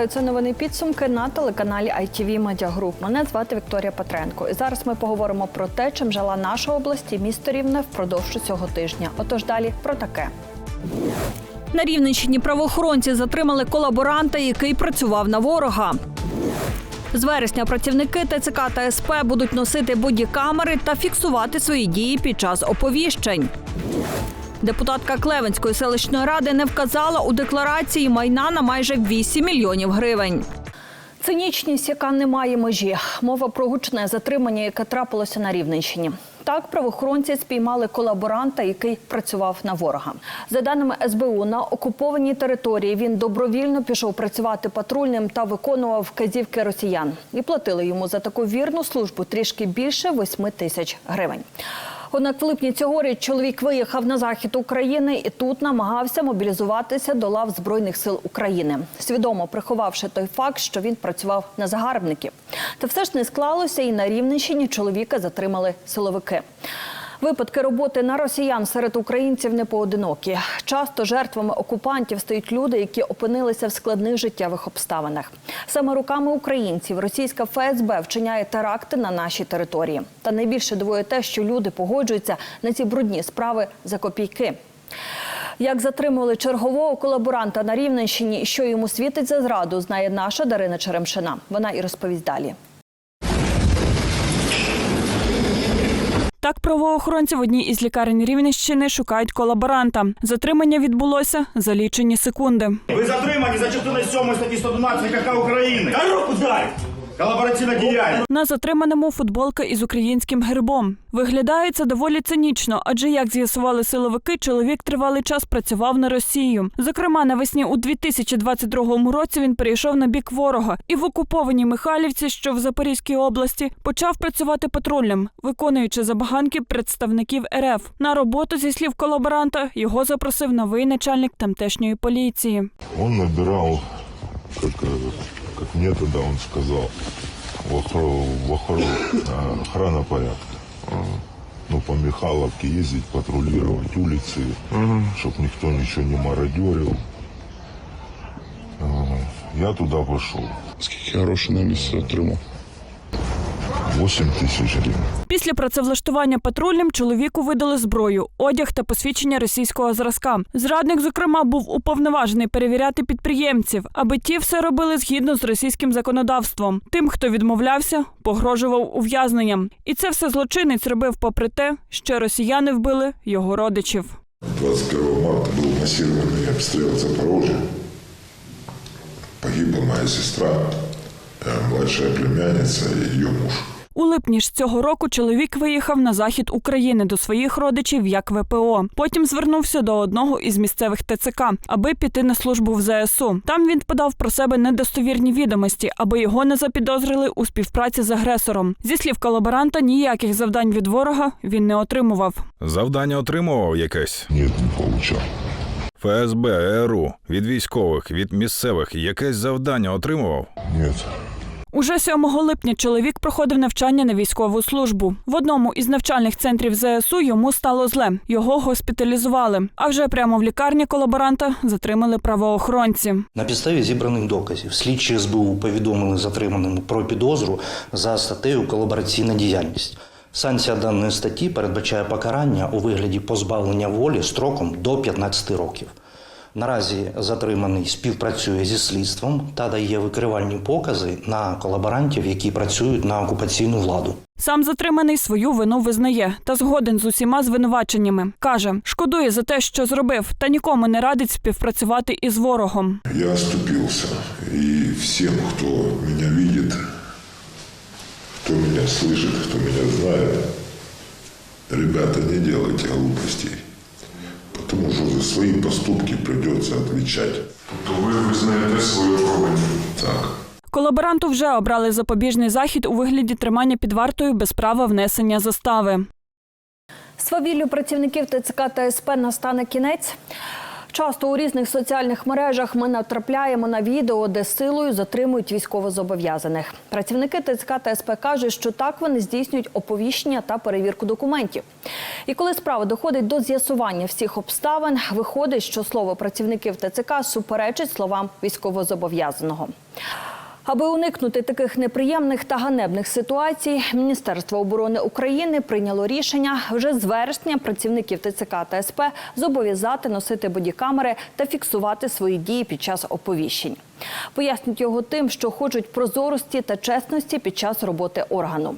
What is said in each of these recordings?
Вітаю, це новини підсумки на телеканалі ITV Media Group. Мене звати Вікторія Петренко. І зараз ми поговоримо про те, чим жила наша область і місто Рівне впродовж цього тижня. Отож далі про таке. На Рівненщині правоохоронці затримали колаборанта, який працював на ворога. З вересня працівники ТЦК та СП будуть носити бодікамери та фіксувати свої дії під час оповіщень. Депутатка Клевенської селищної ради не вказала у декларації майна на майже 8 мільйонів гривень. Цинічність, яка не має межі. Мова про гучне затримання, яке трапилося на Рівненщині. Так, правоохоронці спіймали колаборанта, який працював на ворога. За даними СБУ, на окупованій території він добровільно пішов працювати патрульним та виконував вказівки росіян. І платили йому за таку вірну службу трішки більше 8 тисяч гривень. Однак в липні цьогоріч чоловік виїхав на захід України і тут намагався мобілізуватися до лав Збройних сил України, свідомо приховавши той факт, що він працював на загарбників. Та все ж не склалося, і на Рівненщині чоловіка затримали силовики. Випадки роботи на росіян серед українців не поодинокі. Часто жертвами окупантів стають люди, які опинилися в складних життєвих обставинах. Саме руками українців російська ФСБ вчиняє теракти на нашій території. Та найбільше дивує те, що люди погоджуються на ці брудні справи за копійки. Як затримували чергового колаборанта на Рівненщині, і що йому світить за зраду, знає наша Дарина Черемшина. Вона і розповість далі. Так, правоохоронці в одній із лікарень Рівненщини шукають колаборанта. Затримання відбулося за лічені секунди. Ви затримані за частиною 7 статті 112 КК України. Та руку дай! Колабораційна діяльність. На затриманому футболка із українським гербом. Виглядає це доволі цинічно, адже як з'ясували силовики, чоловік тривалий час працював на Росію. Зокрема, навесні у 2022 році він перейшов на бік ворога і в окупованій Михайлівці, що в Запорізькій області, почав працювати патрульним, виконуючи забаганки представників РФ. На роботу, зі слів колаборанта, його запросив новий начальник тамтешньої поліції. Он набирал, как, э, как мне тогда он сказал, в охрану, в охрану, э, охрана порядка. Э, Ну, по Михайловке ездить, патрулировать улицы, чтобы никто ничего не мародерил. Э, Я туда пошел. Скільки грошей на місце отримав? 8 тысяч гривен. Після працевлаштування патрульним чоловіку видали зброю, одяг та посвідчення російського зразка. Зрадник, зокрема, був уповноважений перевіряти підприємців, аби ті все робили згідно з російським законодавством. Тим, хто відмовлявся, погрожував ув'язненням. І це все злочинець робив попри те, що росіяни вбили його родичів. 21 марта был массированный обстрел Запорожья. Погибла моя сестра, э, младшая племянница и ее муж. У липні ж цього року чоловік виїхав на захід України до своїх родичів як ВПО. Потім звернувся до одного із місцевих ТЦК, аби піти на службу в ЗСУ. Там він подав про себе недостовірні відомості, аби його не запідозрили у співпраці з агресором. Зі слів колаборанта, ніяких завдань від ворога він не отримував. Завдання отримував якесь Нет, не получал. ФСБ, ЕРУ, від військових, від місцевих якесь завдання отримував. Нет. Уже 7 липня чоловік проходив навчання на військову службу. В одному із навчальних центрів ЗСУ йому стало зле. Його госпіталізували. А вже прямо в лікарні колаборанта затримали правоохоронці. На підставі зібраних доказів слідчі СБУ повідомили затриманому про підозру за статтею колабораційна діяльність. Санкція даної статті передбачає покарання у вигляді позбавлення волі строком до 15 років. Наразі затриманий співпрацює зі слідством та дає викривальні покази на колаборантів, які працюють на окупаційну владу. Сам затриманий свою вину визнає та згоден з усіма звинуваченнями. Каже, шкодує за те, що зробив, та нікому не радить співпрацювати із ворогом. Я оступился. И всем, кто меня видит, кто меня слышит, кто меня знает, ребята, не делайте глупостей. Потому что за свои поступки придется отвечать. То ви визнаєте свою провину. Так. Колаборанту вже обрали запобіжний захід у вигляді тримання під вартою без права внесення застави. Свавіллю працівників ТЦК та СП настане кінець. Часто у різних соціальних мережах ми натрапляємо на відео, де силою затримують військовозобов'язаних. Працівники ТЦК та СП кажуть, що так вони здійснюють оповіщення та перевірку документів. І коли справа доходить до з'ясування всіх обставин, виходить, що слово працівників ТЦК суперечить словам військовозобов'язаного. Аби уникнути таких неприємних та ганебних ситуацій, Міністерство оборони України прийняло рішення вже з вересня працівників ТЦК та СП зобов'язати носити бодікамери та фіксувати свої дії під час оповіщень. Пояснюють його тим, що хочуть прозорості та чесності під час роботи органу.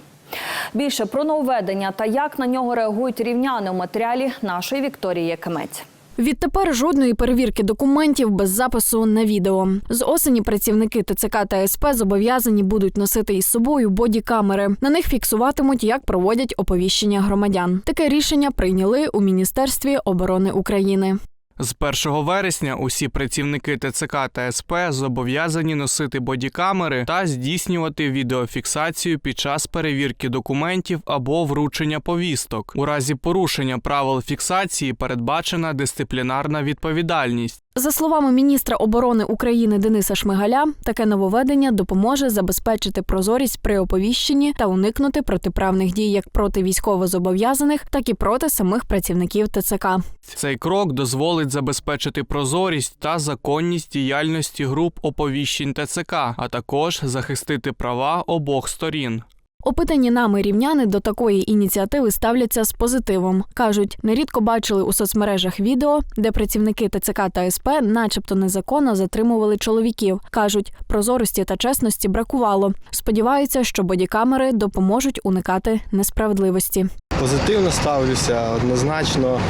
Більше про нововведення та як на нього реагують рівняни у матеріалі нашої Вікторії Якимець. Відтепер жодної перевірки документів без запису на відео. З осені працівники ТЦК та СП зобов'язані будуть носити із собою бодікамери. На них фіксуватимуть, як проводять оповіщення громадян. Таке рішення прийняли у Міністерстві оборони України. З 1 вересня усі працівники ТЦК та СП зобов'язані носити бодікамери та здійснювати відеофіксацію під час перевірки документів або вручення повісток. У разі порушення правил фіксації передбачена дисциплінарна відповідальність. За словами міністра оборони України Дениса Шмигаля, таке нововведення допоможе забезпечити прозорість при оповіщенні та уникнути протиправних дій як проти військовозобов'язаних, так і проти самих працівників ТЦК. Цей крок дозволить забезпечити прозорість та законність діяльності груп оповіщень ТЦК, а також захистити права обох сторін. Опитані нами рівняни до такої ініціативи ставляться з позитивом. кажуть, нерідко бачили у соцмережах відео, де працівники ТЦК та СП, начебто незаконно затримували чоловіків. кажуть, прозорості та чесності бракувало. Сподіваються, що бодікамери допоможуть уникати несправедливості. Позитивно ставлюся однозначно,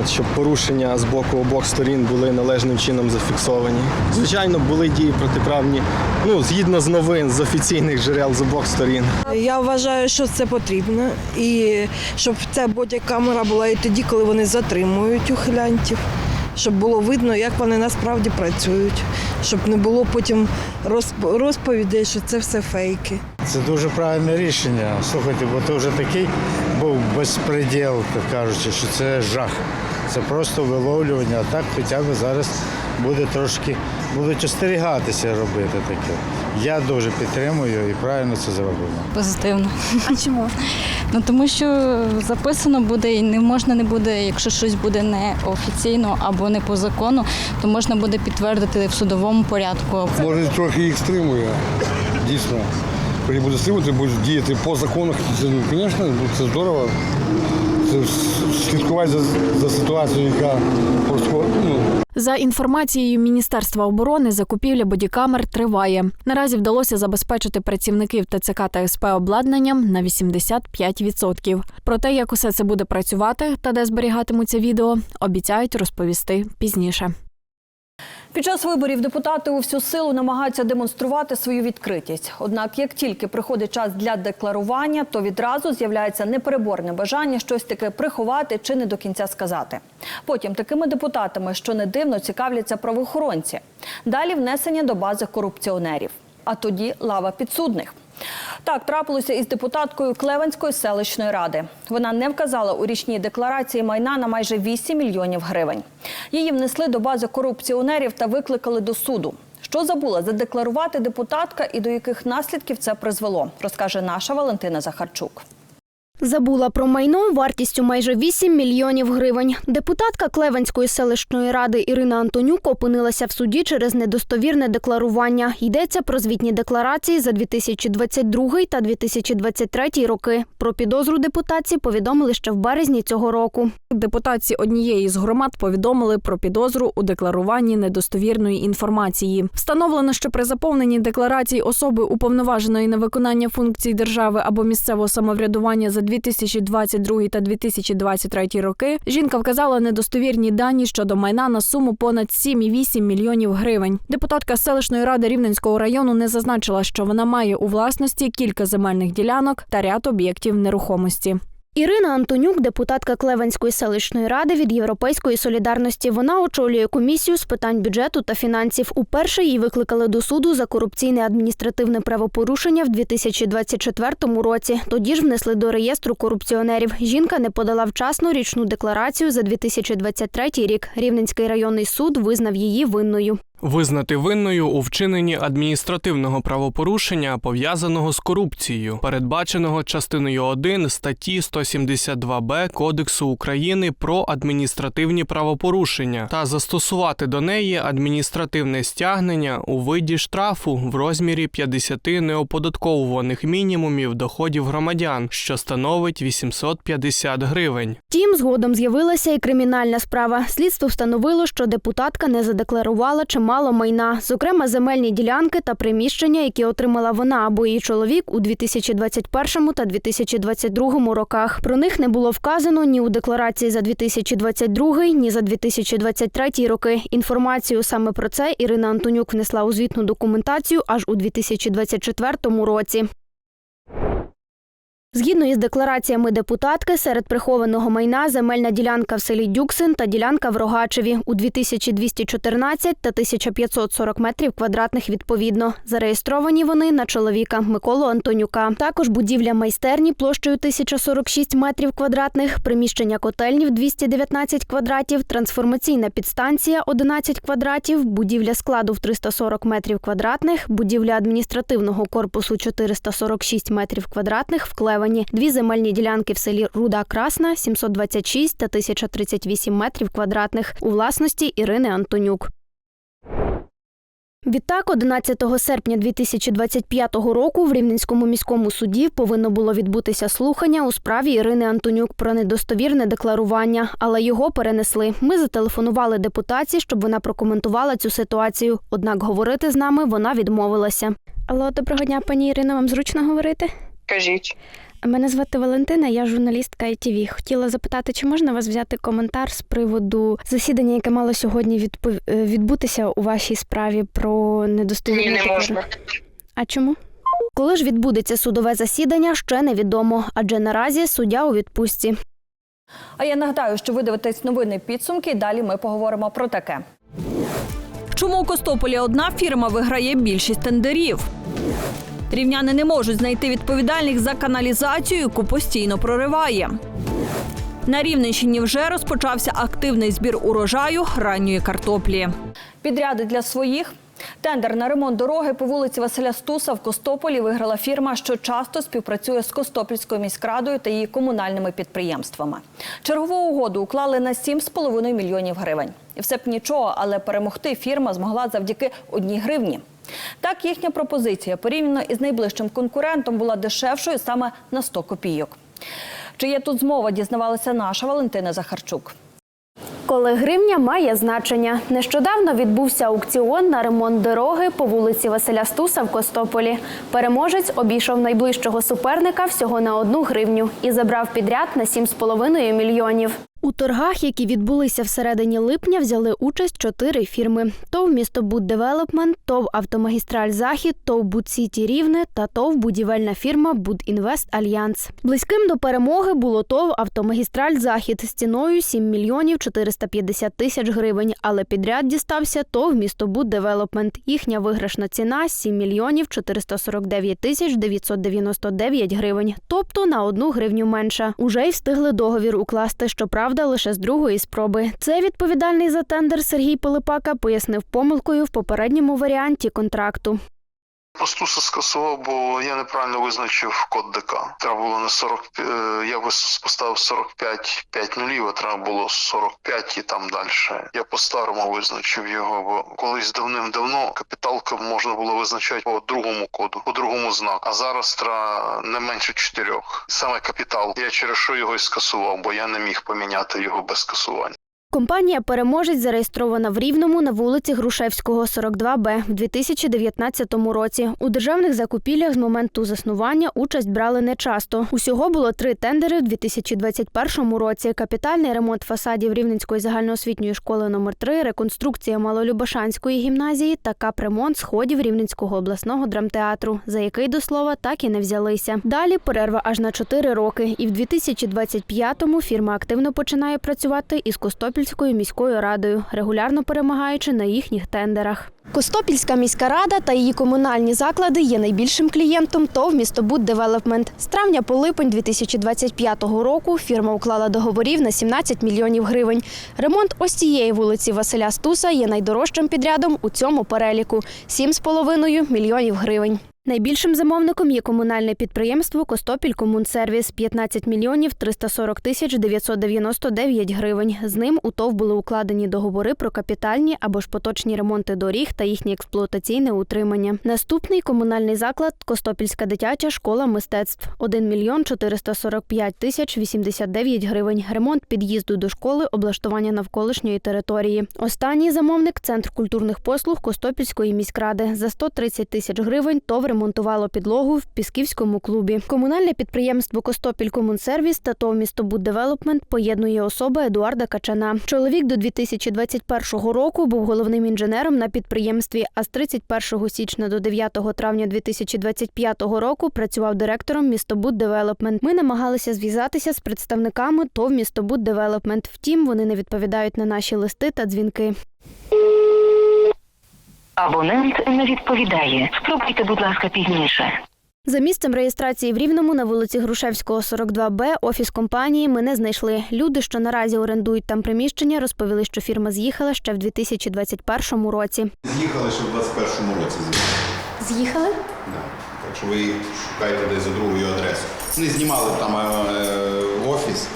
от, щоб порушення з боку обох сторін були належним чином зафіксовані. Звичайно, були дії протиправні, ну згідно з новин з офіційних джерел з обох сторін. Я вважаю, що це потрібно, і щоб ця бодікамера була і тоді, коли вони затримують ухилянтів, щоб було видно, як вони насправді працюють, щоб не було потім розповідей, що це все фейки. Це дуже правильне рішення. Слухайте, бо це вже такий був безпреділ, так кажучи, що це жах. Це просто виловлювання, а так хоча б зараз буде трошки, будуть остерігатися робити таке. Я дуже підтримую і правильно це зроблено. Позитивно. А чому? Ну тому що записано буде і не можна не буде, якщо щось буде не офіційно або не по закону, то можна буде підтвердити в судовому порядку. Може, трохи їх стримує, дійсно. Коли буде стримувати, будуть діяти по законах, це, ну, звісно, це здорово. Це слідкувати за, за ситуацією, яка просто, ну, За інформацією Міністерства оборони, закупівля бодікамер триває. Наразі вдалося забезпечити працівників ТЦК та СП обладнанням на 85%. Про те, як усе це буде працювати та де зберігатимуться відео, обіцяють розповісти пізніше. Під час виборів депутати у всю силу намагаються демонструвати свою відкритість. Однак, як тільки приходить час для декларування, то відразу з'являється непереборне бажання щось таке приховати чи не до кінця сказати. Потім такими депутатами, що не дивно, цікавляться правоохоронці. Далі внесення до бази корупціонерів. А тоді лава підсудних. Так трапилося із депутаткою Клевенської селищної ради. Вона не вказала у річній декларації майна на майже 8 мільйонів гривень. Її внесли до бази корупціонерів та викликали до суду. Що забула задекларувати депутатка і до яких наслідків це призвело, розкаже наша Валентина Захарчук. Забула про майно вартістю майже 8 мільйонів гривень. Депутатка Клевенської селищної ради Ірина Антонюк опинилася в суді через недостовірне декларування. Йдеться про звітні декларації за 2022 та 2023 роки. Про підозру депутатці повідомили ще в березні цього року. Депутатці однієї з громад повідомили про підозру у декларуванні недостовірної інформації. Встановлено, що при заповненні декларації особи уповноваженої на виконання функцій держави або місцевого самоврядування за 2022 та 2023 роки жінка вказала недостовірні дані щодо майна на суму понад 7,8 мільйонів гривень. Депутатка селищної ради Рівненського району не зазначила, що вона має у власності кілька земельних ділянок та ряд об'єктів нерухомості. Ірина Антонюк, депутатка Клевенської селищної ради від Європейської солідарності. Вона очолює комісію з питань бюджету та фінансів. Уперше її викликали до суду за корупційне адміністративне правопорушення в 2024 році. Тоді ж внесли до реєстру корупціонерів. Жінка не подала вчасно річну декларацію за 2023 рік. Рівненський районний суд визнав її винною. Визнати винною у вчиненні адміністративного правопорушення, пов'язаного з корупцією, передбаченого частиною 1 статті 172б Кодексу України про адміністративні правопорушення, та застосувати до неї адміністративне стягнення у виді штрафу в розмірі 50 неоподатковуваних мінімумів доходів громадян, що становить 850 гривень. Втім, згодом з'явилася і кримінальна справа. Слідство встановило, що депутатка не задекларувала чимало майна, зокрема земельні ділянки та приміщення, які отримала вона або її чоловік у 2021 та 2022 роках. Про них не було вказано ні у декларації за 2022, ні за 2023 роки. Інформацію саме про це Ірина Антонюк внесла у звітну документацію аж у 2024 році. Згідно із деклараціями депутатки, серед прихованого майна земельна ділянка в селі Дюксин та ділянка в Рогачеві у 2214 та 1540 метрів квадратних відповідно. Зареєстровані вони на чоловіка Миколу Антонюка. Також будівля майстерні площею 1046 метрів квадратних, приміщення котельнів 219 квадратів, трансформаційна підстанція 11 квадратів, будівля складу в 340 метрів квадратних, будівля адміністративного корпусу 446 метрів квадратних в Клевені, дві земельні ділянки в селі Руда Красна 726 та 1038 метрів квадратних у власності Ірини Антонюк. Відтак, 11 серпня 2025 року в Рівненському міському суді повинно було відбутися слухання у справі Ірини Антонюк про недостовірне декларування, але його перенесли. Ми зателефонували депутатці, щоб вона прокоментувала цю ситуацію. Однак говорити з нами вона відмовилася. Алло, доброго дня, пані Ірино. Вам зручно говорити? Кажіть. Мене звати Валентина, я журналістка ITV. Хотіла запитати, чи можна вас взяти коментар з приводу засідання, яке мало сьогодні відпов... е, відбутися у вашій справі про недостовірне Ні, не можна. А чому? Коли ж відбудеться судове засідання, ще невідомо, адже наразі суддя у відпустці. А я нагадаю, що ви дивитесь новини підсумки. і Далі ми поговоримо про таке. Чому у Костополі одна фірма виграє більшість тендерів? Рівняни не можуть знайти відповідальних за каналізацію, яку постійно прориває. На Рівненщині вже розпочався активний збір урожаю ранньої картоплі. Підряди для своїх. Тендер на ремонт дороги по вулиці Василя Стуса в Костополі виграла фірма, що часто співпрацює з Костопільською міськрадою та її комунальними підприємствами. Чергову угоду уклали на 7,5 мільйонів гривень. І все б нічого, але перемогти фірма змогла завдяки одній гривні. Так, їхня пропозиція порівняно із найближчим конкурентом була дешевшою саме на 100 копійок. Чи є тут змова, дізнавалася наша Валентина Захарчук. Коли гривня має значення. Нещодавно відбувся аукціон на ремонт дороги по вулиці Василя Стуса в Костополі. Переможець обійшов найближчого суперника всього на одну гривню і забрав підряд на 7,5 мільйонів. У торгах, які відбулися всередині липня, взяли участь чотири фірми: ТОВ «Містобуд Девелопмент», ТОВ «Автомагістраль Захід», ТОВ «Будсіті Рівне» та ТОВ будівельна фірма «Будінвест Альянс». Близьким до перемоги було ТОВ «Автомагістраль Захід» з ціною 7 мільйонів 450 тисяч гривень, але підряд дістався ТОВ «Містобуд Девелопмент». Їхня виграшна ціна 7 мільйонів 449 тисяч 999 гривень, тобто на одну гривню менша. Уже й встигли договір укласти, щоправда, лише з другої спроби. Це відповідальний за тендер Сергій Пилипака пояснив помилкою в попередньому варіанті контракту. Постуса скасував, бо я неправильно визначив код ДК. Треба було не 40, е, я вис- поставив 45 5 нулів, а треба було 45 і там далі. Я по-старому визначив його, бо колись давним-давно капіталка можна було визначати по другому коду, по другому знаку. А зараз треба не менше чотирьох. Саме капітал. Я через що його і скасував, бо я не міг поміняти його без скасування. Компанія Переможець зареєстрована в Рівному на вулиці Грушевського, 42Б в 2019 році. У державних закупівлях з моменту заснування участь брали нечасто. Усього було три тендери в 2021 році: капітальний ремонт фасадів Рівненської загальноосвітньої школи номер 3 реконструкція Малолюбашанської гімназії та капремонт сходів Рівненського обласного драмтеатру, за який до слова так і не взялися. Далі перерва аж на 4 роки, і в 2025-му фірма активно починає працювати із Костопільською міською радою, регулярно перемагаючи на їхніх тендерах. Костопільська міська рада та її комунальні заклади є найбільшим клієнтом ТОВ «Містобуд Девелопмент». З травня по липень 2025 року фірма уклала договорів на 17 мільйонів гривень. Ремонт ось цієї вулиці Василя Стуса є найдорожчим підрядом у цьому переліку – 7,5 мільйонів гривень. Найбільшим замовником є комунальне підприємство Костопіль Комунсервіс 15 мільйонів 340 тисяч 999 гривень. З ним у ТОВ були укладені договори про капітальні або ж поточні ремонти доріг та їхнє експлуатаційне утримання. Наступний комунальний заклад Костопільська дитяча школа мистецтв 1 мільйон 445 тисяч 89 гривень. Ремонт під'їзду до школи, облаштування навколишньої території. Останній замовник центр культурних послуг Костопільської міськради за 130 тисяч гривень. ТОВ ремонтувало підлогу в Пісківському клубі. Комунальне підприємство Костопіль Комунсервіс та ТОВ «Містобуд Девелопмент» поєднує особа Едуарда Качана. Чоловік до 2021 року був головним інженером на підприємстві, а з 31 січня до 9 травня 2025 року працював директором «Містобуд Девелопмент». Ми намагалися зв'язатися з представниками ТОВ «Містобуд Девелопмент». Втім, вони не відповідають на наші листи та дзвінки. Абонент не відповідає. Спробуйте, будь ласка, пізніше. За місцем реєстрації в Рівному на вулиці Грушевського, 42Б, офіс компанії ми не знайшли. Люди, що наразі орендують там приміщення, розповіли, що фірма з'їхала ще в 2021 році. З'їхали ще в 21-му році. З'їхали? Да. Так що ви шукаєте десь за другою адресою. Вони знімали там е, офіс,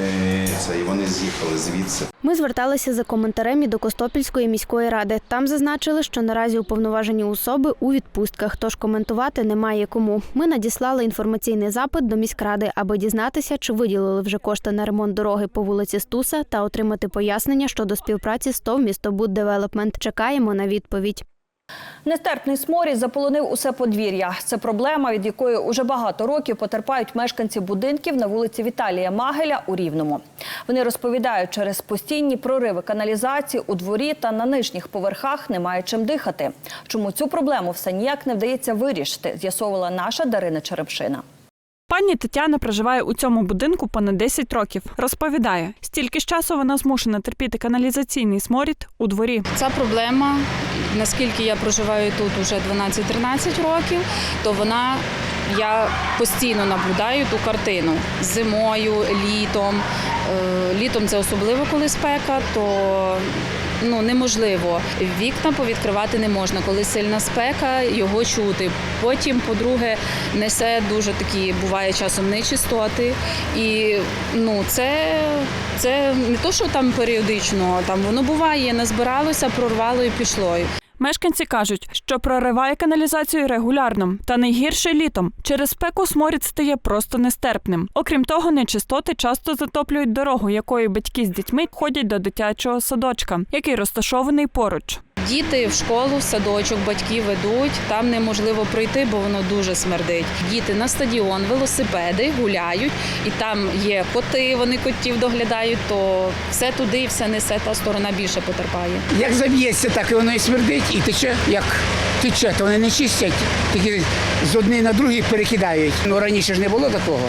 е, це, і вони з'їхали звідси. Ми зверталися за коментарем і до Костопільської міської ради. Там зазначили, що наразі уповноважені особи у відпустках, тож коментувати немає кому. Ми надіслали інформаційний запит до міськради, аби дізнатися, чи виділили вже кошти на ремонт дороги по вулиці Стуса та отримати пояснення щодо співпраці з ТОВ «Містобуд Девелопмент». Чекаємо на відповідь. Нестерпний сморід заполонив усе подвір'я. Це проблема, від якої уже багато років потерпають мешканці будинків на вулиці Віталія Магеля у Рівному. Вони розповідають, через постійні прориви каналізації у дворі та на нижніх поверхах немає чим дихати. Чому цю проблему все ніяк не вдається вирішити, з'ясовувала наша Дарина Черемшина. Пані Тетяна проживає у цьому будинку понад 10 років. Розповідає, стільки ж часу вона змушена терпіти каналізаційний сморід у дворі. Ця проблема, наскільки я проживаю тут уже 12-13 років, то вона я постійно наблюдаю ту картину зимою, літом. Е, Літом це особливо, коли спека, то ну неможливо. Вікна повідкривати не можна, коли сильна спека, його чути. Потім, по-друге, несе дуже такі, буває часом нечистоти. І ну це, це не то, що там періодично, там воно буває, назбиралося, прорвало і пішло. Мешканці кажуть, що прориває каналізацію регулярно, та найгірше літом. Через спеку сморід стає просто нестерпним. Окрім того, нечистоти часто затоплюють дорогу, якою батьки з дітьми ходять до дитячого садочка, який розташований поруч. Діти в школу, в садочок, батьки ведуть, там неможливо пройти, бо воно дуже смердить. Діти на стадіон, велосипеди гуляють, і там є коти, вони котів доглядають, то все туди і все несе, та сторона більше потерпає. Як заб'ється, так і воно і смердить, і тече, як тече, то вони не чистять, тільки з однієї на другий перекидають. Ну раніше ж не було такого.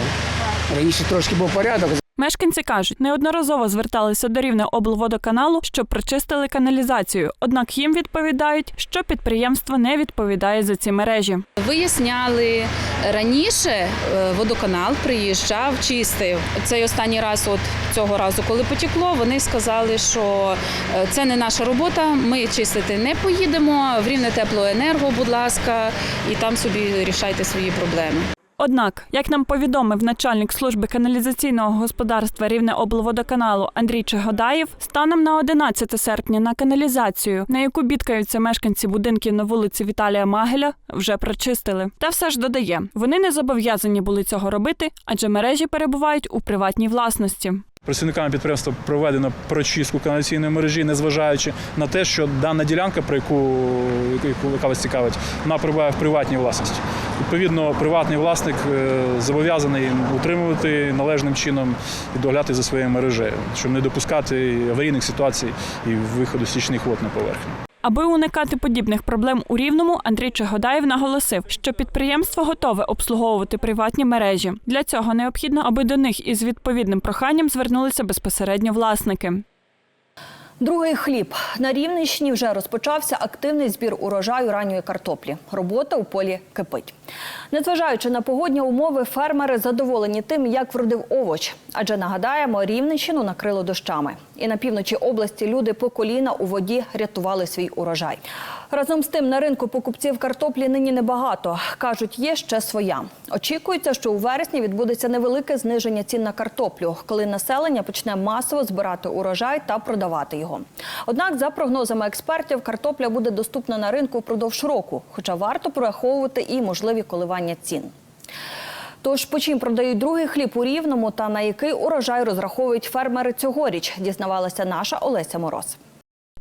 Раніше трошки був порядок. Мешканці кажуть, неодноразово зверталися до рівне облводоканалу, щоб прочистили каналізацію. Однак їм відповідають, що підприємство не відповідає за ці мережі. Виясняли раніше, е, водоканал приїжджав, чистив. Цей останній раз, от цього разу, коли потекло, вони сказали, що е, це не наша робота. Ми чистити не поїдемо. В рівне теплоенерго, будь ласка, і там собі рішайте свої проблеми. Однак, як нам повідомив начальник служби каналізаційного господарства Рівне облводоканалу Андрій Чегодаєв, станом на 11 серпня на каналізацію, на яку бідкаються мешканці будинків на вулиці Віталія Магеля, вже прочистили. Та все ж додає, вони не зобов'язані були цього робити, адже мережі перебувають у приватній власності. Працівниками підприємства проведено прочистку каналізаційної мережі, незважаючи на те, що дана ділянка, про яку, яка вас цікавить, вона перебуває в приватній власності. Відповідно, приватний власник е, зобов'язаний утримувати належним чином і доглядати за своєю мережею, щоб не допускати аварійних ситуацій і виходу стічних вод на поверхню. Аби уникати подібних проблем у Рівному, Андрій Чагодаєв наголосив, що підприємство готове обслуговувати приватні мережі. Для цього необхідно, аби до них із відповідним проханням звернулися безпосередньо власники. Другий хліб на Рівненщині вже розпочався активний збір урожаю ранньої картоплі. Робота у полі кипить. Незважаючи на погодні умови, фермери задоволені тим, як вродив овоч. Адже нагадаємо, Рівненщину накрило дощами. І на півночі області люди по коліна у воді рятували свій урожай. Разом з тим на ринку покупців картоплі нині небагато. кажуть, є ще своя. Очікується, що у вересні відбудеться невелике зниження цін на картоплю, коли населення почне масово збирати урожай та продавати його. Однак, за прогнозами експертів, картопля буде доступна на ринку впродовж року, хоча варто прораховувати і можливі коливання цін. Тож по чим продають другий хліб у рівному та на який урожай розраховують фермери цьогоріч, дізнавалася наша Олеся Мороз.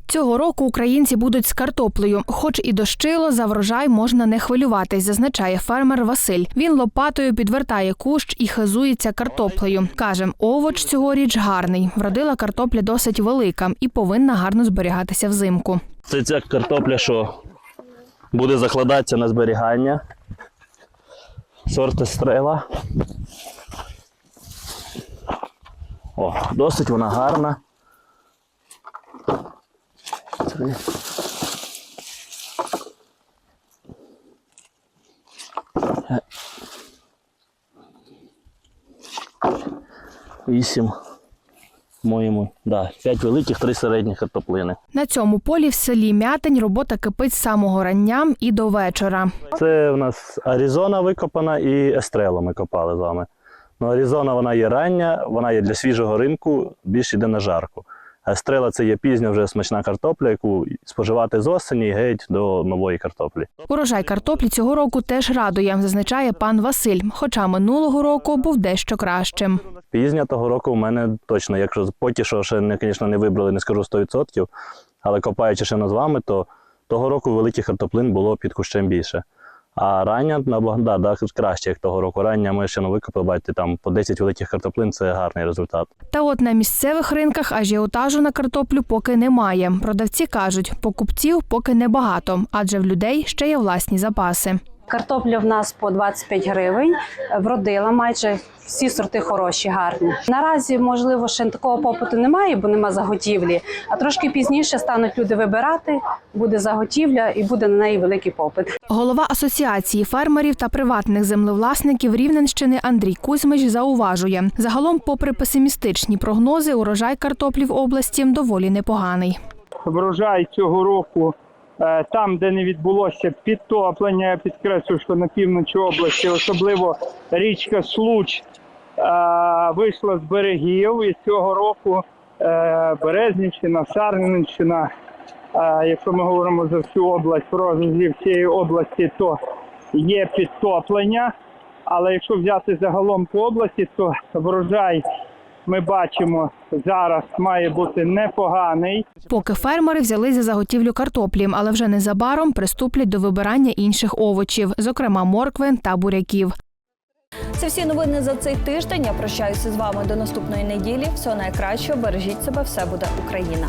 Цього року українці будуть з картоплею. Хоч і дощило, за врожай можна не хвилюватись, зазначає фермер Василь. Він лопатою підвертає кущ і хизується картоплею. Каже, овоч цьогоріч гарний. Вродила картопля досить велика і повинна гарно зберігатися взимку. Це ця картопля, що буде закладатися на зберігання. Сорти стрела. О, досить вона гарна. Вісім. Моєму, да, п'ять великих, три середніх картоплини. На цьому полі в селі Мятень робота кипить з самого рання і до вечора. Це в нас Аризона викопана і Естрела ми копали з вами. Ну, Аризона вона є рання, вона є для свіжого ринку, більш йде на жарку. А Естрела це є пізня вже смачна картопля, яку споживати з осені геть до нової картоплі. Урожай картоплі цього року теж радує, зазначає пан Василь. Хоча минулого року був дещо кращим. Пізня того року у мене точно, якщо поки що ще не, звісно, не вибрали, не скажу 100%, але копаючи ще над вами, то того року великих картоплин було під кущем більше. А рання на да, да, краще, як того року. Рання ми ще не викопали, бачите, там по 10 великих картоплин це гарний результат. Та от на місцевих ринках ажіотажу на картоплю поки немає. Продавці кажуть, покупців поки небагато, адже в людей ще є власні запаси. Картопля в нас по 25 гривень, вродила майже всі сорти хороші, гарні. Наразі, можливо, ще такого попиту немає, бо нема заготівлі. А трошки пізніше стануть люди вибирати, буде заготівля і буде на неї великий попит. Голова асоціації фермерів та приватних землевласників Рівненщини Андрій Кузьмич зауважує: загалом, попри песимістичні прогнози, урожай картоплі в області доволі непоганий. врожай цього року там, де не відбулося підтоплення, я підкреслю, що на півночі області, особливо річка Случ, е, вийшла з берегів. І цього року е, Березнівщина, Сарненщина, е, якщо ми говоримо за всю область, про розлів цієї області, то є підтоплення. Але якщо взяти загалом по області, то врожай ми бачимо зараз має бути непоганий. Поки фермери взяли за заготівлю картоплі, але вже незабаром приступлять до вибирання інших овочів, зокрема моркви та буряків. Це всі новини за цей тиждень. Я прощаюся з вами до наступної неділі. Всього найкращого. Бережіть себе, все буде Україна.